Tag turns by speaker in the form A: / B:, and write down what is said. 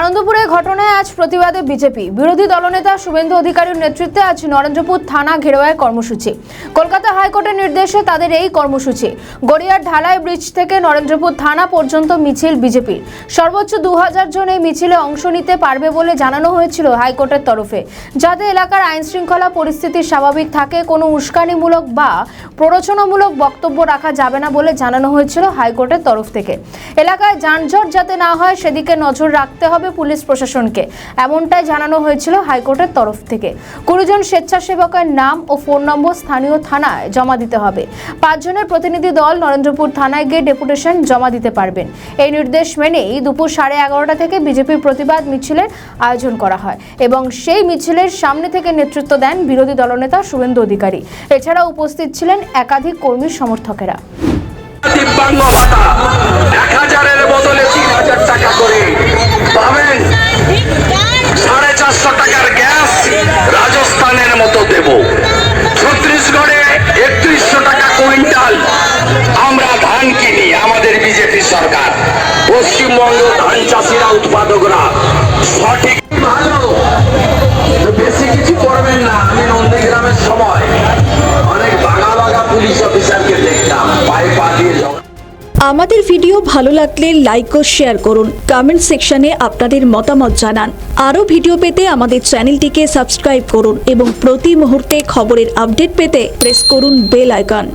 A: আনন্দপুরে ঘটনায় আজ প্রতিবাদে বিজেপি। বিরোধী দলনেতা শুভেন্দু অধিকারীর নেতৃত্বে আজ নরেন্দ্রপুর থানা ঘেরোয় কর্মসূচি। কলকাতা হাইকোর্টের নির্দেশে তাদের এই কর্মসূচি। গড়িয়ার ঢালাই ব্রিজ থেকে নরেন্দ্রপুর থানা পর্যন্ত মিছিল বিজেপির। সর্বোচ্চ দু হাজার জন এই মিছিলে অংশ নিতে পারবে বলে জানানো হয়েছিল হাইকোর্টের তরফে। যাতে এলাকার আইন শৃঙ্খলা পরিস্থিতি স্বাভাবিক থাকে, কোনো উস্কানিমূলক বা প্ররোচনামূলক বক্তব্য রাখা যাবে না বলে জানানো হয়েছিল হাইকোর্টের তরফ থেকে। এলাকায় যানজট যাতে না হয়, সেদিকে নজর রাখতে হবে পুলিশ প্রশাসনকে। এমনটাই জানানো হয়েছিল হাইকোর্টের তরফ থেকে। কুড়িজন স্বেচ্ছাসেবকের নাম ও ফোন নম্বর স্থানীয় থানায় জমা দিতে হবে। পাঁচজনের প্রতিনিধি দল নরেন্দ্রপুর থানায় গিয়ে ডেপুটেশন জমা দিতে পারবেন। এই নির্দেশ মেনেই দুপুর সাড়ে এগারোটা থেকে বিজেপির প্রতিবাদ মিছিলের আয়োজন করা হয় এবং সেই মিছিলের সামনে থেকে নেতৃত্ব দেন বিরোধী দলনেতা শুভেন্দু অধিকারী। এছাড়া উপস্থিত ছিলেন একাধিক কর্মী সমর্থকেরা।
B: সরকার। পশ্চিমবঙ্গ ধান চাষিরা, উৎপাদকরা, সঠিক বেশি কিছু করবেন না, আমি নন্দীগ্রামের সময়। অনেক বাঘা বাঘা পুলিশ অফিসারকে দেখতাম, পায়ে দিয়ে
C: আমাদের ভিডিও ভালো লাগলে লাইক ও শেয়ার করুন। কমেন্ট সেকশনে আপনাদের মতামত জানান। আরও ভিডিও পেতে আমাদের চ্যানেলটিকে সাবস্ক্রাইব করুন এবং প্রতি মুহূর্তে খবরের আপডেট পেতে প্রেস করুন বেল আইকন